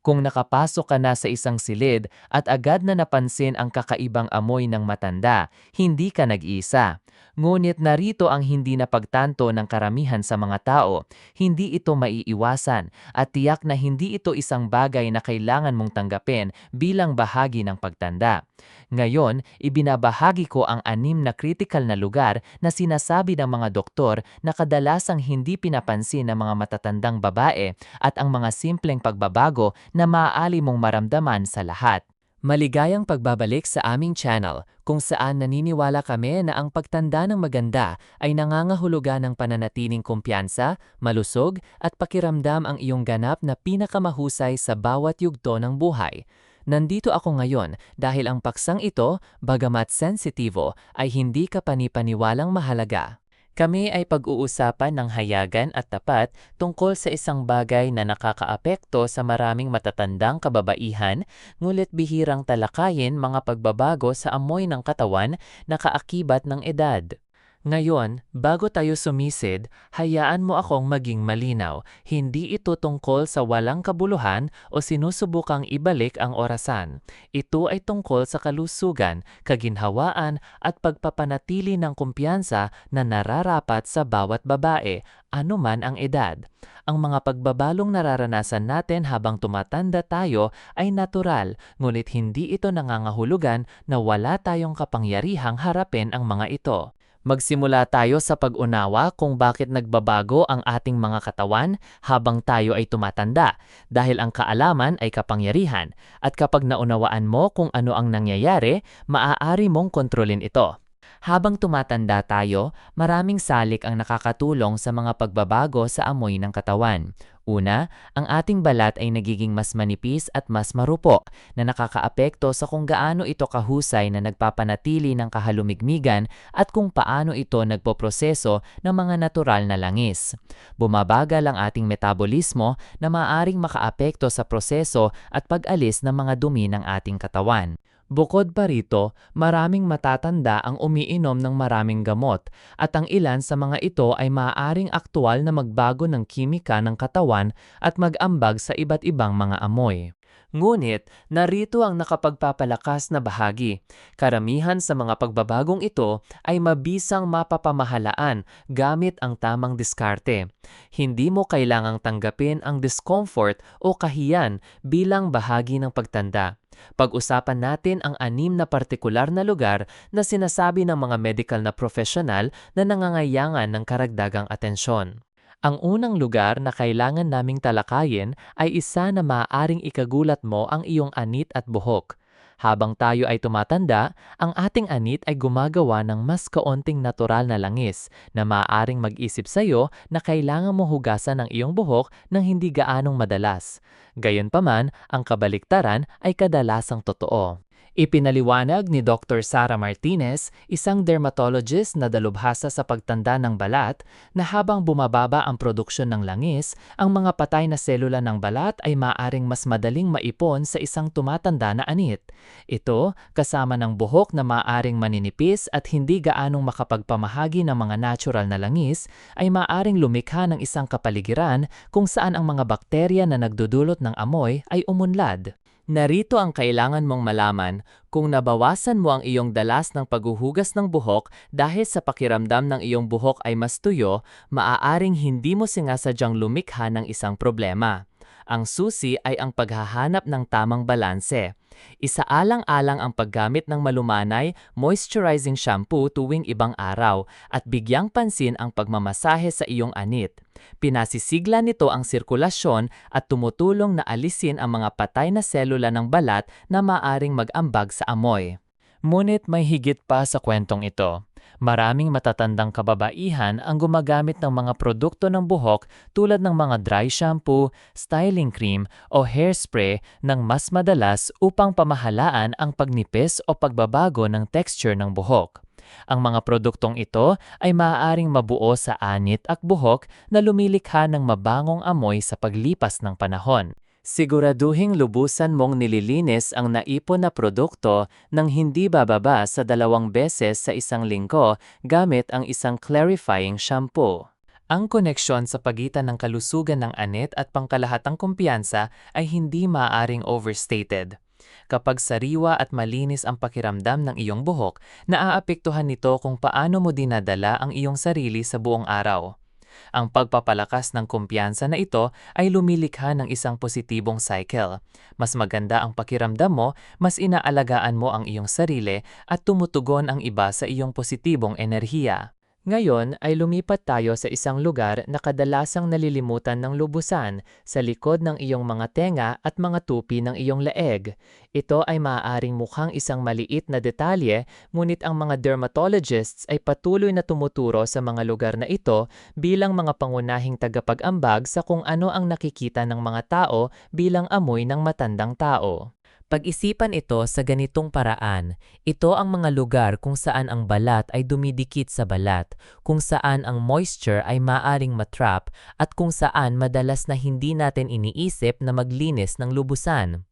Kung nakapasok ka na sa isang silid at agad na napansin ang kakaibang amoy ng matanda, hindi ka nag-iisa. Ngunit narito ang hindi napagtanto ng karamihan sa mga tao. Hindi ito maiiwasan at tiyak na hindi ito isang bagay na kailangan mong tanggapin bilang bahagi ng pagtanda. Ngayon, ibinabahagi ko ang anim na critical na lugar na sinasabi ng mga doktor na kadalasang hindi pinapansin ng mga matatandang babae at ang mga simpleng pagbabago na maaari mong maramdaman sa lahat. Maligayang pagbabalik sa aming channel kung saan naniniwala kami na ang pagtanda ng maganda ay nangangahulugan ng pananatiling kumpiyansa, malusog at pakiramdam ang iyong ganap na pinakamahusay sa bawat yugto ng buhay. Nandito ako ngayon dahil ang paksang ito, bagamat sensitibo, ay hindi ka panipaniwalang mahalaga. Kami ay pag-uusapan ng hayagan at tapat tungkol sa isang bagay na nakakaapekto sa maraming matatandang kababaihan, ngulit bihirang talakayin mga pagbabago sa amoy ng katawan na kaakibat ng edad. Ngayon, bago tayo sumisid, hayaan mo akong maging malinaw. Hindi ito tungkol sa walang kabuluhan o sinusubukang ibalik ang orasan. Ito ay tungkol sa kalusugan, kaginhawaan at pagpapanatili ng kumpiyansa na nararapat sa bawat babae, anuman ang edad. Ang mga pagbabalong nararanasan natin habang tumatanda tayo ay natural, ngunit hindi ito nangangahulugan na wala tayong kapangyarihang harapin ang mga ito. Magsimula tayo sa pag-unawa kung bakit nagbabago ang ating mga katawan habang tayo ay tumatanda dahil ang kaalaman ay kapangyarihan at kapag naunawaan mo kung ano ang nangyayari, maaari mong kontrolin ito. Habang tumatanda tayo, maraming salik ang nakakatulong sa mga pagbabago sa amoy ng katawan. Una, ang ating balat ay nagiging mas manipis at mas marupo na nakakaapekto sa kung gaano ito kahusay na nagpapanatili ng kahalumigmigan at kung paano ito nagpoproseso ng mga natural na langis. Bumabagal ang ating metabolismo na maaring makaapekto sa proseso at pag-alis ng mga dumi ng ating katawan. Bukod pa rito, maraming matatanda ang umiinom ng maraming gamot at ang ilan sa mga ito ay maaaring aktwal na magbago ng kimika ng katawan at mag-ambag sa iba't ibang mga amoy. Ngunit, narito ang nakapagpapalakas na bahagi. Karamihan sa mga pagbabagong ito ay mabisang mapapamahalaan gamit ang tamang diskarte. Hindi mo kailangang tanggapin ang discomfort o kahiyan bilang bahagi ng pagtanda. Pag-usapan natin ang anim na partikular na lugar na sinasabi ng mga medical na profesional na nangangailangan ng karagdagang atensyon. Ang unang lugar na kailangan naming talakayin ay isa na maaaring ikagulat mo ang iyong anit at buhok. Habang tayo ay tumatanda, ang ating anit ay gumagawa ng mas kaunting natural na langis na maaaring mag-isip sa iyo na kailangan mo hugasan ang iyong buhok ng hindi gaanong madalas. Gayunpaman, ang kabaliktaran ay kadalasang totoo. Ipinaliwanag ni Dr. Sara Martinez, isang dermatologist na dalubhasa sa pagtanda ng balat, na habang bumababa ang produksyon ng langis, ang mga patay na selula ng balat ay maaring mas madaling maipon sa isang tumatanda na anit. Ito, kasama ng buhok na maaring maninipis at hindi gaanong makapagpamahagi ng mga natural na langis, ay maaring lumikha ng isang kapaligiran kung saan ang mga bakterya na nagdudulot ng amoy ay umunlad. Narito ang kailangan mong malaman kung nabawasan mo ang iyong dalas ng paghuhugas ng buhok dahil sa pakiramdam ng iyong buhok ay mas tuyo, maaaring hindi mo sinasadyang lumikha ng isang problema. Ang susi ay ang paghahanap ng tamang balanse. Isaalang-alang ang paggamit ng malumanay, moisturizing shampoo tuwing ibang araw at bigyang pansin ang pagmamasahe sa iyong anit. Pinasisigla nito ang sirkulasyon at tumutulong na alisin ang mga patay na selula ng balat na maaring mag-ambag sa amoy. Ngunit may higit pa sa kwentong ito. Maraming matatandang kababaihan ang gumagamit ng mga produkto ng buhok tulad ng mga dry shampoo, styling cream o hairspray ng mas madalas upang pamahalaan ang pagnipis o pagbabago ng texture ng buhok. Ang mga produktong ito ay maaaring mabuo sa anit at buhok na lumilikha ng mabangong amoy sa paglipas ng panahon. Siguraduhing lubusan mong nililinis ang naipon na produkto nang hindi bababa sa dalawang beses sa isang linggo gamit ang isang clarifying shampoo. Ang koneksyon sa pagitan ng kalusugan ng anit at pangkalahatang kumpiyansa ay hindi maaaring overstated. Kapag sariwa at malinis ang pakiramdam ng iyong buhok, naaapektuhan nito kung paano mo dinadala ang iyong sarili sa buong araw. Ang pagpapalakas ng kumpiyansa na ito ay lumilikha ng isang positibong cycle. Mas maganda ang pakiramdam mo, mas inaalagaan mo ang iyong sarili at tumutugon ang iba sa iyong positibong enerhiya. Ngayon ay lumipat tayo sa isang lugar na kadalasang nalilimutan ng lubusan sa likod ng iyong mga tenga at mga tupi ng iyong leeg. Ito ay maaaring mukhang isang maliit na detalye, ngunit ang mga dermatologists ay patuloy na tumuturo sa mga lugar na ito bilang mga pangunahing tagapag-ambag sa kung ano ang nakikita ng mga tao bilang amoy ng matandang tao. Pag-isipan ito sa ganitong paraan. Ito ang mga lugar kung saan ang balat ay dumidikit sa balat, kung saan ang moisture ay maaring matrap, at kung saan madalas na hindi natin iniisip na maglinis ng lubusan.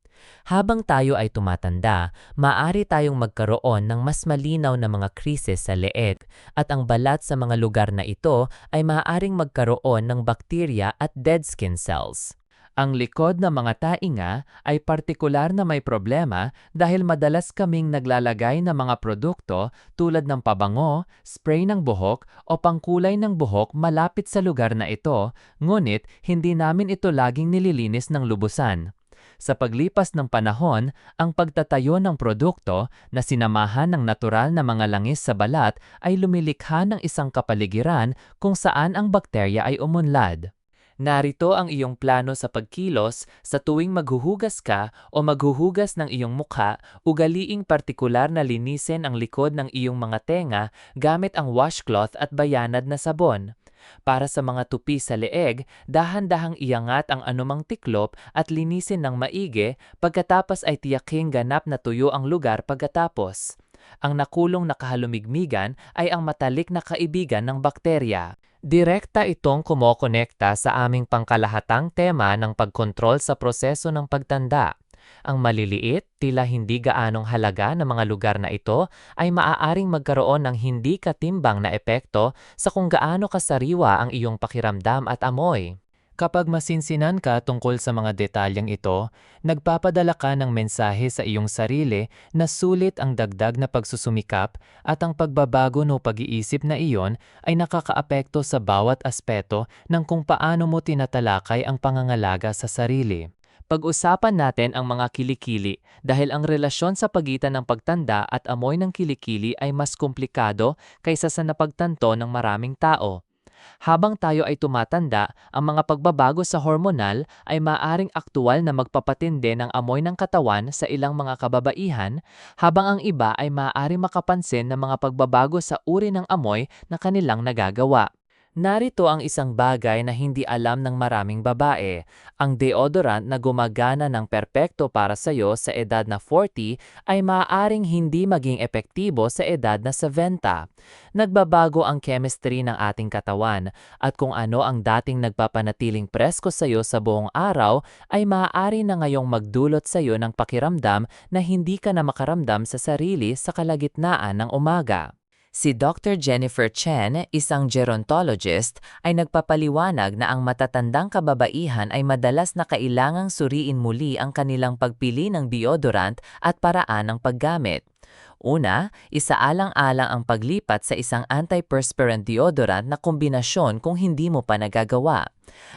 Habang tayo ay tumatanda, maaari tayong magkaroon ng mas malinaw na mga krisis sa leeg at ang balat sa mga lugar na ito ay maaaring magkaroon ng bakterya at dead skin cells. Ang likod ng mga tainga ay partikular na may problema dahil madalas kaming naglalagay ng mga produkto tulad ng pabango, spray ng buhok o pangkulay ng buhok malapit sa lugar na ito, ngunit hindi namin ito laging nililinis ng lubusan. Sa paglipas ng panahon, ang pagtatayo ng produkto na sinamahan ng natural na mga langis sa balat ay lumilikha ng isang kapaligiran kung saan ang bakterya ay umunlad. Narito ang iyong plano sa pagkilos sa tuwing maghuhugas ka o maghuhugas ng iyong mukha, ugaliing partikular na linisin ang likod ng iyong mga tenga gamit ang washcloth at bayanad na sabon. Para sa mga tupi sa leeg, dahan-dahang iangat ang anumang tiklop at linisin ng maigi pagkatapos ay tiyaking ganap na tuyo ang lugar pagkatapos. Ang nakulong na kahalumigmigan ay ang matalik na kaibigan ng bakterya. Direkta itong kumokonekta sa aming pangkalahatang tema ng pagkontrol sa proseso ng pagtanda. Ang maliliit, tila hindi gaanong halaga ng mga lugar na ito ay maaaring magkaroon ng hindi katimbang na epekto sa kung gaano kasariwa ang iyong pakiramdam at amoy. Kapag masinsinan ka tungkol sa mga detalyeng ito, nagpapadala ka ng mensahe sa iyong sarili na sulit ang dagdag na pagsusumikap at ang pagbabago no pag-iisip na iyon ay nakakaapekto sa bawat aspeto ng kung paano mo tinatalakay ang pangangalaga sa sarili. Pag-usapan natin ang mga kilikili dahil ang relasyon sa pagitan ng pagtanda at amoy ng kilikili ay mas komplikado kaysa sa napagtanto ng maraming tao. Habang tayo ay tumatanda, ang mga pagbabago sa hormonal ay maaring aktual na magpapatindi ng amoy ng katawan sa ilang mga kababaihan, habang ang iba ay maaaring makapansin ng mga pagbabago sa uri ng amoy na kanilang nagagawa. Narito ang isang bagay na hindi alam ng maraming babae. Ang deodorant na gumagana ng perpekto para sa iyo sa edad na 40 ay maaaring hindi maging epektibo sa edad na 70. Nagbabago ang chemistry ng ating katawan at kung ano ang dating nagpapanatiling presko sa iyo sa buong araw ay maaari na ngayong magdulot sa iyo ng pakiramdam na hindi ka na makaramdam sa sarili sa kalagitnaan ng umaga. Si Dr. Jennifer Chen, isang gerontologist, ay nagpapaliwanag na ang matatandang kababaihan ay madalas na kailangang suriin muli ang kanilang pagpili ng deodorant at paraan ng paggamit. Una, isaalang-alang ang paglipat sa isang antiperspirant deodorant na kombinasyon kung hindi mo pa nagagawa.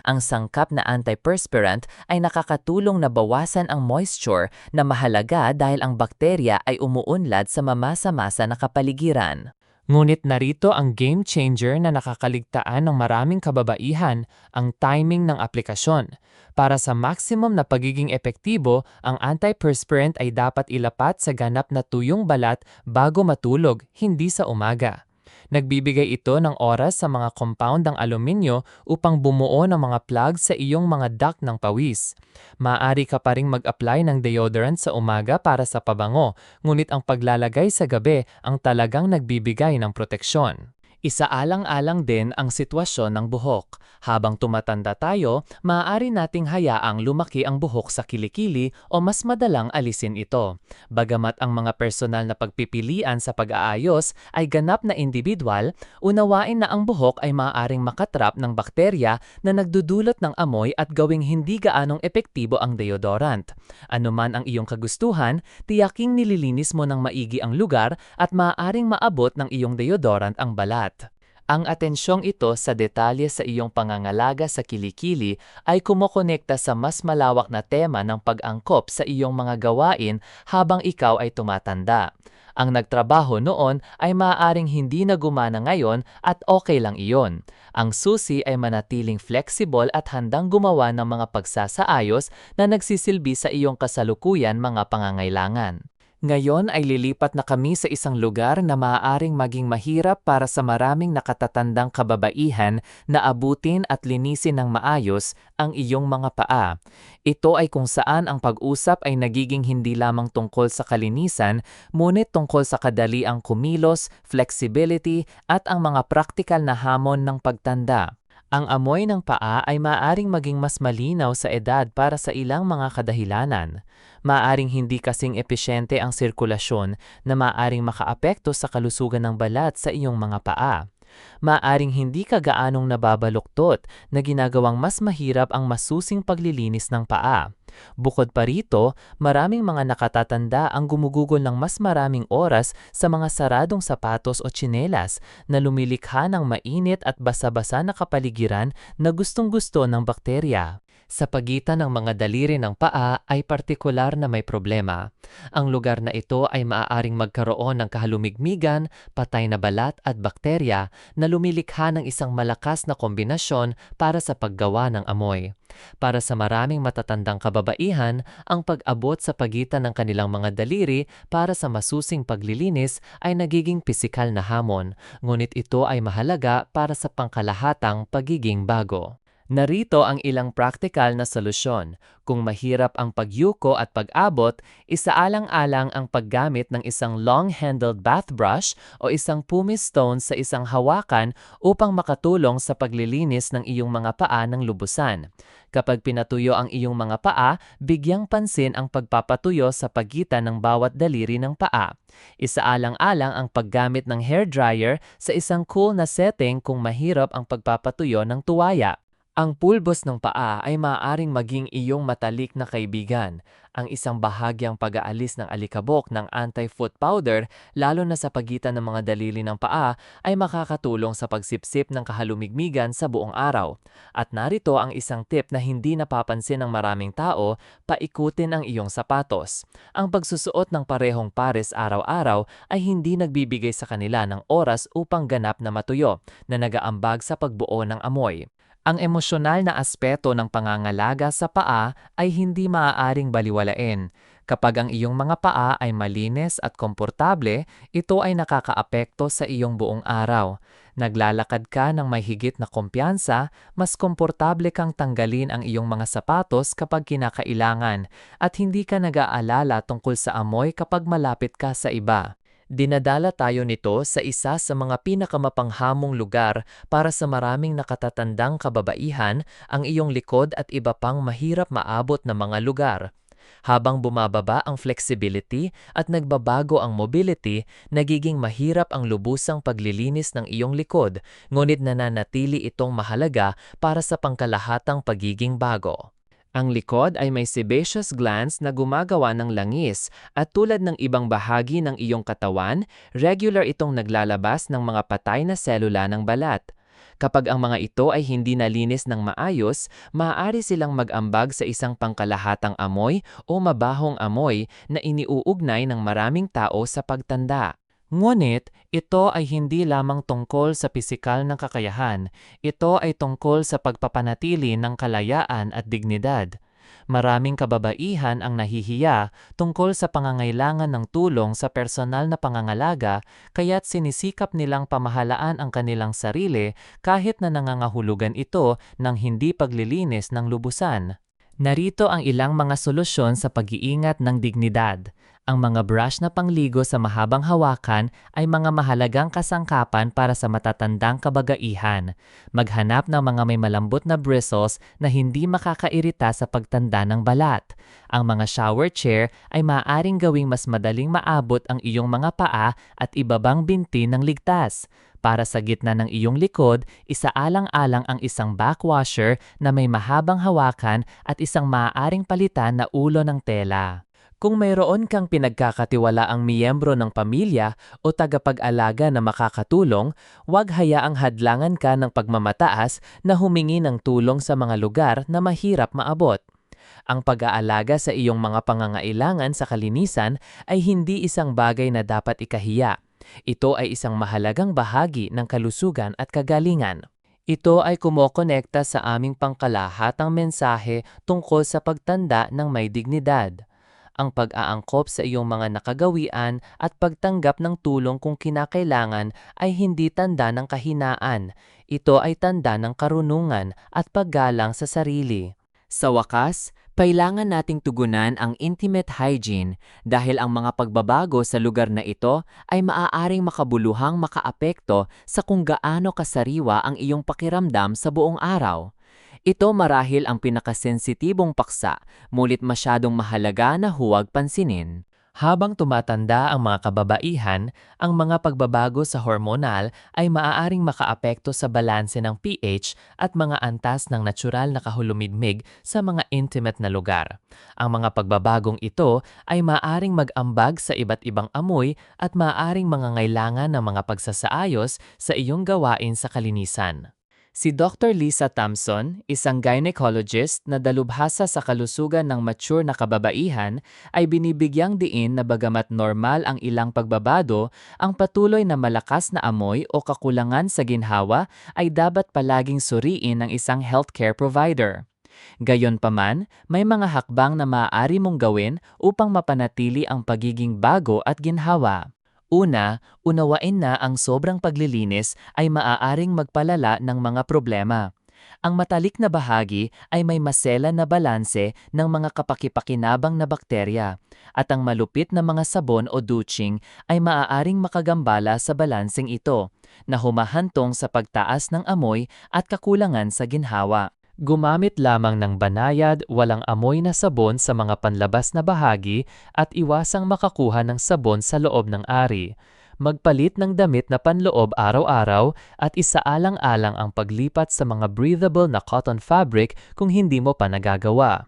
Ang sangkap na antiperspirant ay nakakatulong na bawasan ang moisture na mahalaga dahil ang bakterya ay umuunlad sa mamasa-masa na kapaligiran. Ngunit narito ang game changer na nakakaligtaan ng maraming kababaihan, ang timing ng aplikasyon. Para sa maximum na pagiging epektibo, ang antiperspirant ay dapat ilapat sa ganap na tuyong balat bago matulog, hindi sa umaga. Nagbibigay ito ng oras sa mga compound ng aluminyo upang bumuo ng mga plug sa iyong mga duct ng pawis. Maaari ka pa ring mag-apply ng deodorant sa umaga para sa pabango, ngunit ang paglalagay sa gabi ang talagang nagbibigay ng proteksyon. Isaalang-alang din ang sitwasyon ng buhok. Habang tumatanda tayo, maaari nating hayaang lumaki ang buhok sa kilikili o mas madalang alisin ito. Bagamat ang mga personal na pagpipilian sa pag-aayos ay ganap na individual, unawain na ang buhok ay maaaring makatrap ng bakterya na nagdudulot ng amoy at gawing hindi gaanong epektibo ang deodorant. Ano man ang iyong kagustuhan, tiyaking nililinis mo ng maigi ang lugar at maaaring maabot ng iyong deodorant ang balat. Ang atensyong ito sa detalye sa iyong pangangalaga sa kilikili ay kumokonekta sa mas malawak na tema ng pag-angkop sa iyong mga gawain habang ikaw ay tumatanda. Ang nagtrabaho noon ay maaaring hindi na gumana ngayon at okay lang iyon. Ang susi ay manatiling flexible at handang gumawa ng mga pagsasaayos na nagsisilbi sa iyong kasalukuyan mga pangangailangan. Ngayon ay lilipat na kami sa isang lugar na maaaring maging mahirap para sa maraming nakatatandang kababaihan na abutin at linisin ng maayos ang iyong mga paa. Ito ay kung saan ang pag-usap ay nagiging hindi lamang tungkol sa kalinisan, ngunit tungkol sa kadaliang kumilos, flexibility at ang mga praktikal na hamon ng pagtanda. Ang amoy ng paa ay maaring maging mas malinaw sa edad para sa ilang mga kadahilanan. Maaring hindi kasing epesyente ang sirkulasyon na maaring makaapekto sa kalusugan ng balat sa iyong mga paa. Maaring hindi ka gaanong nababaluktot na ginagawang mas mahirap ang masusing paglilinis ng paa. Bukod pa rito, maraming mga nakatatanda ang gumugugol ng mas maraming oras sa mga saradong sapatos o tsinelas na lumilikha ng mainit at basa-basa na kapaligiran na gustong-gusto ng bakterya. Sa pagitan ng mga daliri ng paa ay partikular na may problema. Ang lugar na ito ay maaaring magkaroon ng kahalumigmigan, patay na balat at bakterya na lumilikha ng isang malakas na kombinasyon para sa paggawa ng amoy. Para sa maraming matatandang kababaihan, ang pag-abot sa pagitan ng kanilang mga daliri para sa masusing paglilinis ay nagiging pisikal na hamon, ngunit ito ay mahalaga para sa pangkalahatang pagiging bago. Narito ang ilang praktikal na solusyon. Kung mahirap ang pagyuko at pag-abot, isaalang-alang ang paggamit ng isang long-handled bath brush o isang pumice stone sa isang hawakan upang makatulong sa paglilinis ng iyong mga paa ng lubusan. Kapag pinatuyo ang iyong mga paa, bigyang pansin ang pagpapatuyo sa pagitan ng bawat daliri ng paa. Isaalang-alang ang paggamit ng hair dryer sa isang cool na setting kung mahirap ang pagpapatuyo ng tuwaya. Ang pulbos ng paa ay maaaring maging iyong matalik na kaibigan, ang isang bahagyang pag-aalis ng alikabok ng anti-foot powder lalo na sa pagitan ng mga dalili ng paa ay makakatulong sa pagsipsip ng kahalumigmigan sa buong araw. At narito ang isang tip na hindi napapansin ng maraming tao, paikutin ang iyong sapatos. Ang pagsusuot ng parehong pares araw-araw ay hindi nagbibigay sa kanila ng oras upang ganap na matuyo na nagaambag sa pagbuo ng amoy. Ang emosyonal na aspeto ng pangangalaga sa paa ay hindi maaaring baliwalain. Kapag ang iyong mga paa ay malinis at komportable, ito ay nakakaapekto sa iyong buong araw. Naglalakad ka ng may higit na kumpiyansa, mas komportable kang tanggalin ang iyong mga sapatos kapag kinakailangan at hindi ka nag-aalala tungkol sa amoy kapag malapit ka sa iba. Dinadala tayo nito sa isa sa mga pinakamapanghamong lugar para sa maraming nakatatandang kababaihan, ang iyong likod at iba pang mahirap maabot na mga lugar. Habang bumababa ang flexibility at nagbabago ang mobility, nagiging mahirap ang lubusang paglilinis ng iyong likod, ngunit nananatili itong mahalaga para sa pangkalahatang pagiging bago. Ang likod ay may sebaceous glands na gumagawa ng langis at tulad ng ibang bahagi ng iyong katawan, regular itong naglalabas ng mga patay na selula ng balat. Kapag ang mga ito ay hindi nalinis ng maayos, maaari silang mag-ambag sa isang pangkalahatang amoy o mabahong amoy na iniuugnay ng maraming tao sa pagtanda. Ngunit, ito ay hindi lamang tungkol sa pisikal na kakayahan, ito ay tungkol sa pagpapanatili ng kalayaan at dignidad. Maraming kababaihan ang nahihiya tungkol sa pangangailangan ng tulong sa personal na pangangalaga kaya't sinisikap nilang pamahalaan ang kanilang sarili kahit na nangangahulugan ito ng hindi paglilinis ng lubusan. Narito ang ilang mga solusyon sa pag-iingat ng dignidad. Ang mga brush na pangligo sa mahabang hawakan ay mga mahalagang kasangkapan para sa matatandang kabagaihan. Maghanap ng mga may malambot na bristles na hindi makakairita sa pagtanda ng balat. Ang mga shower chair ay maaaring gawing mas madaling maabot ang iyong mga paa at ibabang binti ng ligtas. Para sa gitna ng iyong likod, isaalang-alang ang isang backwasher na may mahabang hawakan at isang maaaring palitan na ulo ng tela. Kung mayroon kang pinagkakatiwalaang miyembro ng pamilya o tagapag-alaga na makakatulong, huwag hayaang hadlangan ka ng pagmamataas na humingi ng tulong sa mga lugar na mahirap maabot. Ang pag-aalaga sa iyong mga pangangailangan sa kalinisan ay hindi isang bagay na dapat ikahiya. Ito ay isang mahalagang bahagi ng kalusugan at kagalingan. Ito ay kumokonekta sa aming pangkalahatang mensahe tungkol sa pagtanda ng may dignidad ang pag-aangkop sa iyong mga nakagawian at pagtanggap ng tulong kung kinakailangan ay hindi tanda ng kahinaan. Ito ay tanda ng karunungan at paggalang sa sarili. Sa wakas, kailangan nating tugunan ang intimate hygiene dahil ang mga pagbabago sa lugar na ito ay maaaring makabuluhang makaapekto sa kung gaano kasariwa ang iyong pakiramdam sa buong araw. Ito marahil ang pinakasensitibong paksa, mulit masyadong mahalaga na huwag pansinin. Habang tumatanda ang mga kababaihan, ang mga pagbabago sa hormonal ay maaaring makaapekto sa balanse ng pH at mga antas ng natural na kahulumidmig sa mga intimate na lugar. Ang mga pagbabagong ito ay maaaring mag-ambag sa iba't ibang amoy at maaaring mangangailangan ng mga pagsasaayos sa iyong gawain sa kalinisan. Si Dr. Lisa Thompson, isang gynecologist na dalubhasa sa kalusugan ng mature na kababaihan, ay binibigyang diin na bagamat normal ang ilang pagbabado, ang patuloy na malakas na amoy o kakulangan sa ginhawa ay dapat palaging suriin ng isang healthcare provider. Gayonpaman, may mga hakbang na maaari mong gawin upang mapanatili ang pagiging bago at ginhawa. Una, unawain na ang sobrang paglilinis ay maaaring magpalala ng mga problema. Ang matalik na bahagi ay may masela na balanse ng mga kapakipakinabang na bakterya at ang malupit na mga sabon o douching ay maaaring makagambala sa balanseng ito na humahantong sa pagtaas ng amoy at kakulangan sa ginhawa. Gumamit lamang ng banayad, walang amoy na sabon sa mga panlabas na bahagi at iwasang makakuha ng sabon sa loob ng ari. Magpalit ng damit na panloob araw-araw at isaalang-alang ang paglipat sa mga breathable na cotton fabric kung hindi mo pa nagagawa.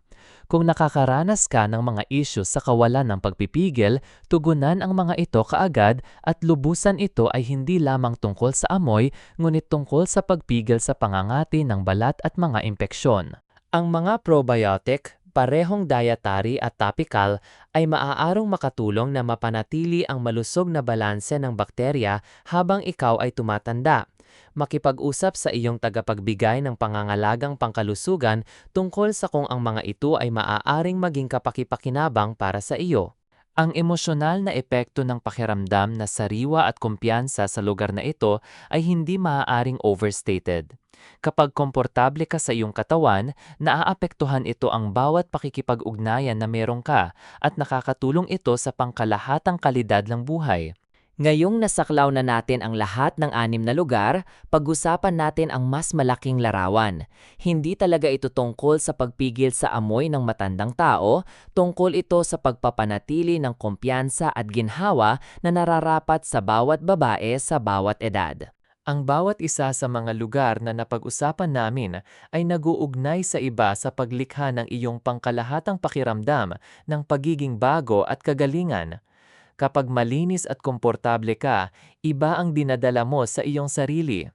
Kung nakakaranas ka ng mga issues sa kawalan ng pagpipigil, tugunan ang mga ito kaagad at lubusan ito ay hindi lamang tungkol sa amoy, ngunit tungkol sa pagpigil sa pangangati ng balat at mga impeksyon. Ang mga probiotic, parehong dietary at topical ay maaarong makatulong na mapanatili ang malusog na balanse ng bakterya habang ikaw ay tumatanda makipag-usap sa iyong tagapagbigay ng pangangalagang pangkalusugan tungkol sa kung ang mga ito ay maaaring maging kapakipakinabang para sa iyo. Ang emosyonal na epekto ng pakiramdam na sariwa at kumpiyansa sa lugar na ito ay hindi maaaring overstated. Kapag komportable ka sa iyong katawan, naaapektuhan ito ang bawat pakikipag-ugnayan na meron ka at nakakatulong ito sa pangkalahatang kalidad ng buhay. Ngayong nasaklaw na natin ang lahat ng anim na lugar, pag-usapan natin ang mas malaking larawan. Hindi talaga ito tungkol sa pagpigil sa amoy ng matandang tao, tungkol ito sa pagpapanatili ng kumpiyansa at ginhawa na nararapat sa bawat babae sa bawat edad. Ang bawat isa sa mga lugar na napag-usapan namin ay naguugnay sa iba sa paglikha ng iyong pangkalahatang pakiramdam ng pagiging bago at kagalingan. Kapag malinis at komportable ka, iba ang dinadala mo sa iyong sarili.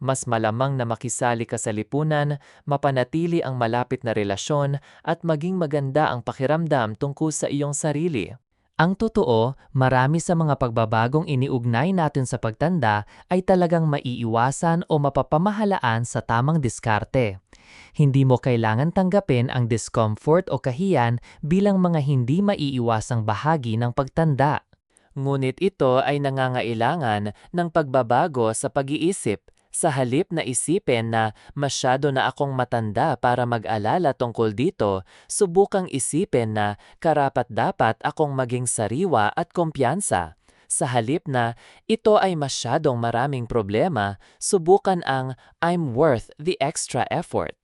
Mas malamang na makisali ka sa lipunan, mapanatili ang malapit na relasyon at maging maganda ang pakiramdam tungkol sa iyong sarili. Ang totoo, marami sa mga pagbabagong iniugnay natin sa pagtanda ay talagang maiiwasan o mapapamahalaan sa tamang diskarte. Hindi mo kailangan tanggapin ang discomfort o kahiyan bilang mga hindi maiiwasang bahagi ng pagtanda. Ngunit ito ay nangangailangan ng pagbabago sa pag-iisip, Sa halip na isipin na masyado na akong matanda para mag-alala tungkol dito, subukang isipin na karapat-dapat akong maging sariwa at kumpiyansa. Sa halip na ito ay masyadong maraming problema, subukan ang I'm worth the extra effort.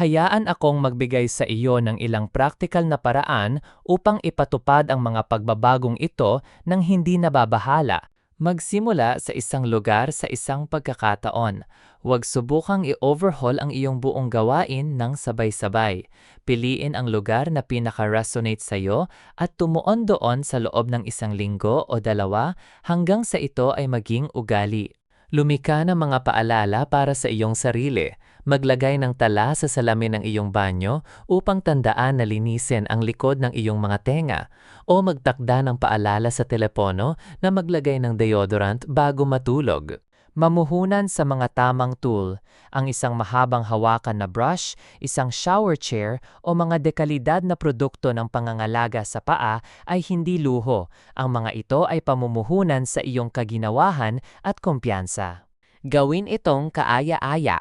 Hayaan akong magbigay sa iyo ng ilang practical na paraan upang ipatupad ang mga pagbabagong ito nang hindi nababahala. Magsimula sa isang lugar sa isang pagkakataon. Huwag subukang i-overhaul ang iyong buong gawain ng sabay-sabay. Piliin ang lugar na pinaka-resonate sa iyo at tumuon doon sa loob ng isang linggo o dalawa hanggang sa ito ay maging ugali. Lumika ng mga paalala para sa iyong sarili. Maglagay ng tala sa salamin ng iyong banyo upang tandaan na linisin ang likod ng iyong mga tenga o magtakda ng paalala sa telepono na maglagay ng deodorant bago matulog. Mamuhunan sa mga tamang tool, ang isang mahabang hawakan na brush, isang shower chair o mga dekalidad na produkto ng pangangalaga sa paa ay hindi luho. Ang mga ito ay pamumuhunan sa iyong kaginawahan at kumpiyansa. Gawin itong kaaya-aya.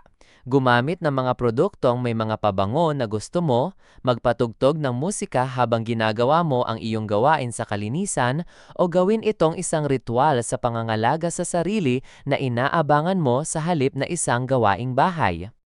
Gumamit ng mga produktong may mga pabango na gusto mo, magpatugtog ng musika habang ginagawa mo ang iyong gawain sa kalinisan, o gawin itong isang ritual sa pangangalaga sa sarili na inaabangan mo sa halip na isang gawaing bahay.